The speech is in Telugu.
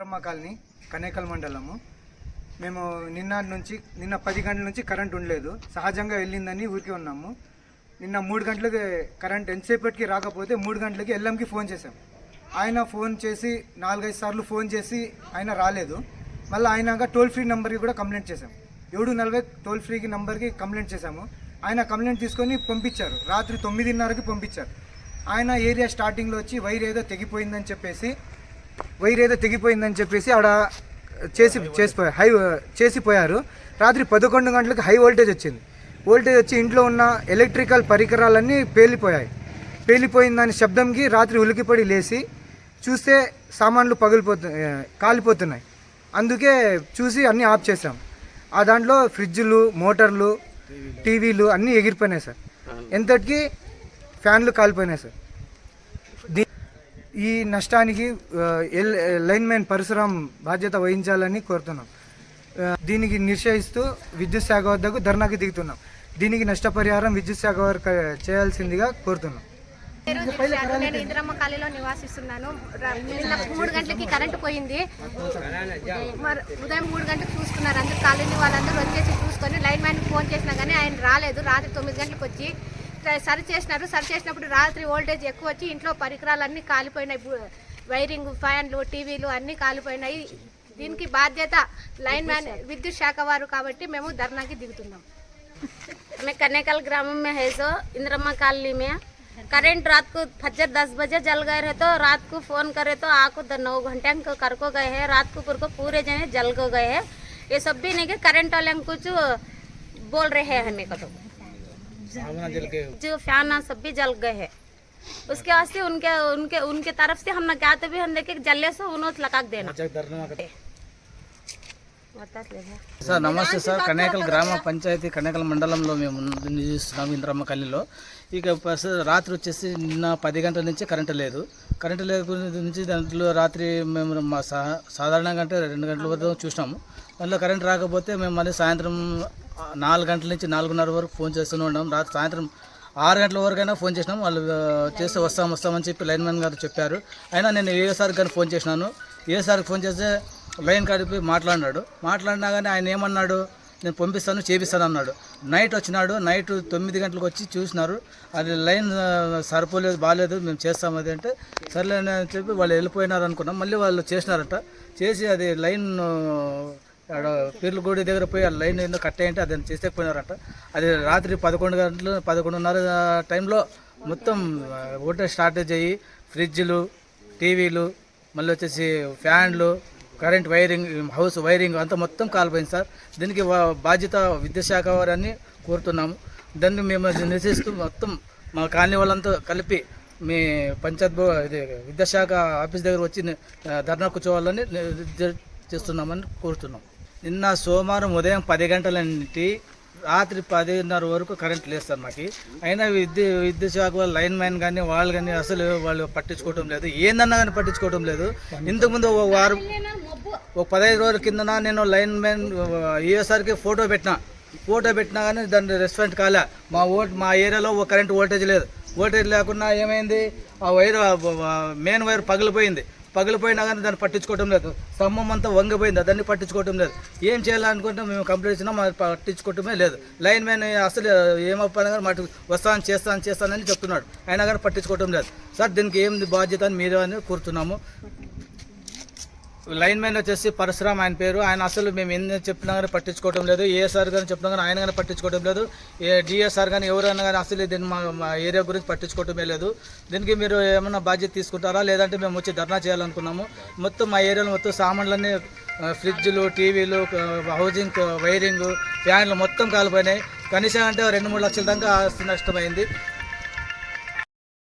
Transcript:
బ్రహ్మ కాలనీ కనేకల్ మండలము. మేము నిన్న నుంచి నిన్న పది గంటల నుంచి కరెంట్ ఉండలేదు. సహజంగా వెళ్ళిందని ఊరికే ఉన్నాము. నిన్న మూడు గంటలకి కరెంట్ ఎంతసేపటికి రాకపోతే మూడు గంటలకి ఎల్ఎంకి ఫోన్ చేశాం. ఆయన ఫోన్ చేసి నాలుగైదు సార్లు ఫోన్ చేసి ఆయన రాలేదు. మళ్ళీ ఆయనగా టోల్ ఫ్రీ నెంబర్కి కూడా కంప్లైంట్ చేశాం. ఏడు నలభై టోల్ ఫ్రీకి నెంబర్కి కంప్లైంట్ చేశాము. ఆయన కంప్లైంట్ తీసుకొని పంపించారు. రాత్రి తొమ్మిదిన్నరకి పంపించారు. ఆయన ఏరియా స్టార్టింగ్లో వచ్చి వైర్ ఏదో తెగిపోయిందని చెప్పేసి వైర్ ఏదో తెగిపోయిందని చెప్పేసి ఆడ చేసి చేసిపోయారు హై చేసిపోయారు. రాత్రి పదకొండు గంటలకు హై వోల్టేజ్ వచ్చింది. వోల్టేజ్ వచ్చి ఇంట్లో ఉన్న ఎలక్ట్రికల్ పరికరాలన్నీ పేలిపోయాయి. పేలిపోయిన దాని శబ్దంకి రాత్రి ఉలికిపడి లేచి చూస్తే సామాన్లు పగిలిపోతు కాలిపోతున్నాయి. అందుకే చూసి అన్నీ ఆఫ్ చేసాం ఆ దాంట్లో ఫ్రిడ్జ్లు మోటార్లు టీవీలు అన్నీ ఎగిరిపోయినాయి సార్. ఎంతటికి ఫ్యాన్లు కాలిపోయినాయి సార్. ఈ నష్టానికి లైన్మెన్ పరశురాం బాధ్యత వహించాలని కోరుతున్నాం. దీనికి నిశ్చయిస్తూ విద్యుత్ శాఖ వద్దకు ధర్నాకి దిగుతున్నాం. దీనికి నష్టపరిహారం విద్యుత్ శాఖ వారు చేయాల్సిందిగా కోరుతున్నాం. నేను ఇందిరమ్మ కాలేలో నివాసిస్తున్నాను. నిన్న మూడు గంటలకి కరెంటు పోయింది. మరి ఉదయం మూడు గంటలకు చూసుకున్నారు అందరు కాలనీ వాళ్ళందరూ వచ్చేసి చూసుకొని లైన్ మ్యాన్ ఫోన్ చేసినా కానీ ఆయన రాలేదు. రాత్రి తొమ్మిది గంటలకు వచ్చి సరి చేసినారు సరి చేసినప్పుడు రాత్రి వోల్టేజ్ ఎక్కువ వచ్చి ఇంట్లో పరికరాలన్నీ కాలిపోయినాయి బు- వైరింగ్ ఫ్యాన్లు టీవీలు అన్నీ కాలిపోయినాయి దీనికి బాధ్యత లైన్ మ్యాన్ విద్యుత్ శాఖ వారు కాబట్టి మేము ధర్నాకి దిగుతున్నాం मैं कनेकल ग्राम में है सो इंद्रमा कॉलोनी में करंट रात को फजर दस बजे जल गए रहे तो रात को फोन करे तो आको द- नौ घंटे को कर को गए हैं रात को पूरे को पूरे जने जल को गए हैं ये सब भी नहीं कि करंट वाले हम कुछ बोल रहे हैं हमें को तो जो फैन है सब भी जल गए हैं उसके वास्ते उनके उनके उनके तरफ से हम ना क्या तो भी हम देखे जल्ले से उन्होंने लगा देना बता ले సార్ నమస్తే సార్ కనేకల్ గ్రామ పంచాయతీ కనేకల్ మండలంలో మేము నివసిస్తున్నాము ఇంద్రమ్మ కల్లిలో ఇక ప్రస్తుత రాత్రి వచ్చేసి నిన్న పది గంటల నుంచి కరెంటు లేదు కరెంటు లేదు నుంచి దాంట్లో రాత్రి మేము మా సా సాధారణంగా అంటే రెండు గంటల వరకు చూసినాము దాంట్లో కరెంట్ రాకపోతే మేము మళ్ళీ సాయంత్రం ఆ, నాలుగు గంటల నుంచి నాలుగున్నర వరకు ఫోన్ చేస్తూనే ఉన్నాం. రాత్రి సాయంత్రం ఆరు గంటల వరకైనా ఫోన్ చేసినాం. వాళ్ళు చేస్తే వస్తాం వస్తామని చెప్పి లైన్ మ్యాన్ గారు చెప్పారు. అయినా నేను ఏసారి కానీ ఫోన్ చేసినాను? ఏసారికి ఫోన్ చేస్తే లైన్ కడిపి మాట్లాడినాడు. మాట్లాడినా కానీ ఆయన ఏమన్నాడు? నేను పంపిస్తాను చేపిస్తాను అన్నాడు. నైట్ వచ్చినాడు. నైట్ తొమ్మిది గంటలకు వచ్చి చూసినారు. అది లైన్ సరిపోలేదు బాగాలేదు మేము చేస్తాం అది అంటే సర్లే అని చెప్పి వాళ్ళు వెళ్ళిపోయినారు అనుకున్నాం మళ్ళీ వాళ్ళు చేసినారట. చేసి అది లైన్ పీర్ల గుడి దగ్గర పోయి ఆ లైన్ ఏందో కట్ అయ్యంటే అది చేస్తే పోయినారంట అది రాత్రి పదకొండు గంటలు పదకొండున్నర టైంలో మొత్తం ఓట స్టార్టేజ్ అయ్యి ఫ్రిడ్జ్లు టీవీలు మళ్ళీ వచ్చేసి ఫ్యాన్లు కరెంట్ వైరింగ్ హౌస్ వైరింగ్ అంతా మొత్తం కాలిపోయింది సార్. దీనికి వా- బాధ్యత విద్యాశాఖ వారని కోరుతున్నాము. దాన్ని మేము నిరసిస్తూ మొత్తం మా కాలనీ వాళ్ళంతా కలిపి మీ పంచాయత్ బో ఇది విద్యాశాఖ ఆఫీస్ దగ్గర వచ్చి ధర్నా కూర్చోవాలని చేస్తున్నామని కోరుతున్నాం. నిన్న సోమవారం ఉదయం పది గంటల నుండి రాత్రి పదిన్నర వరకు కరెంట్ లేదు సార్ మాకు. అయినా విద్యు విద్యుత్ శాఖ వాళ్ళు లైన్ మ్యాన్ కానీ వాళ్ళు కానీ అసలు వాళ్ళు పట్టించుకోవటం లేదు. ఏందన్నా కానీ పట్టించుకోవటం లేదు. ఇంతకుముందు ఒక వారం ఒక పదహైదు రోజుల కిందన నేను లైన్ మ్యాన్ ఏసారికి ఫోటో పెట్టినా. ఫోటో పెట్టినా కానీ దాన్ని రెస్పాండ్ కాలే. మా ఓట్ మా ఏరియాలో ఒక కరెంట్ ఓల్టేజ్ లేదు. ఓల్టేజ్ లేకుండా ఏమైంది? ఆ వైర్ మెయిన్ వైర్ పగిలిపోయింది. పగిలిపోయినా కానీ దాన్ని పట్టించుకోవడం లేదు. స్తంభం అంతా వంగిపోయింది. దాన్ని పట్టించుకోవడం లేదు. ఏం చేయాలనుకుంటే మేము కంప్లీట్ ఇచ్చినా మాది పట్టించుకోవటమే లేదు. లైన్ మ్యాన్ అసలు ఏమప్పని కానీ మాకు వస్తాను చేస్తాను చేస్తానని చెప్తున్నాడు. అయినా కానీ పట్టించుకోవటం లేదు. సార్ దీనికి ఏం బాధ్యత అని మీరే అని కోరుతున్నాము. లైన్ మ్యాన్ వచ్చేసి పరశురామ్ ఆయన పేరు. ఆయన అసలు మేము ఎన్ని చెప్పినా కానీ పట్టించుకోవడం లేదు. ఏఎస్ఆర్ కానీ చెప్పినా కానీ ఆయన కానీ పట్టించుకోవడం లేదు. ఏ డిఎస్ఆర్ కానీ ఎవరైనా కానీ అసలు దీన్ని మా ఏరియా గురించి పట్టించుకోవటమే లేదు. దీనికి మీరు ఏమన్నా బాధ్యత తీసుకుంటారా? లేదంటే మేము వచ్చి ధర్నా చేయాలనుకున్నాము. మొత్తం మా ఏరియాలో మొత్తం సామాన్లన్నీ ఫ్రిడ్జ్లు టీవీలు హౌజింగ్ హౌసింగ్ వైరింగ్ ఫ్యాన్లు మొత్తం కాలిపోయినాయి. కనీసం అంటే రెండు మూడు లక్షల దాకా ఆస్తి నష్టమైంది.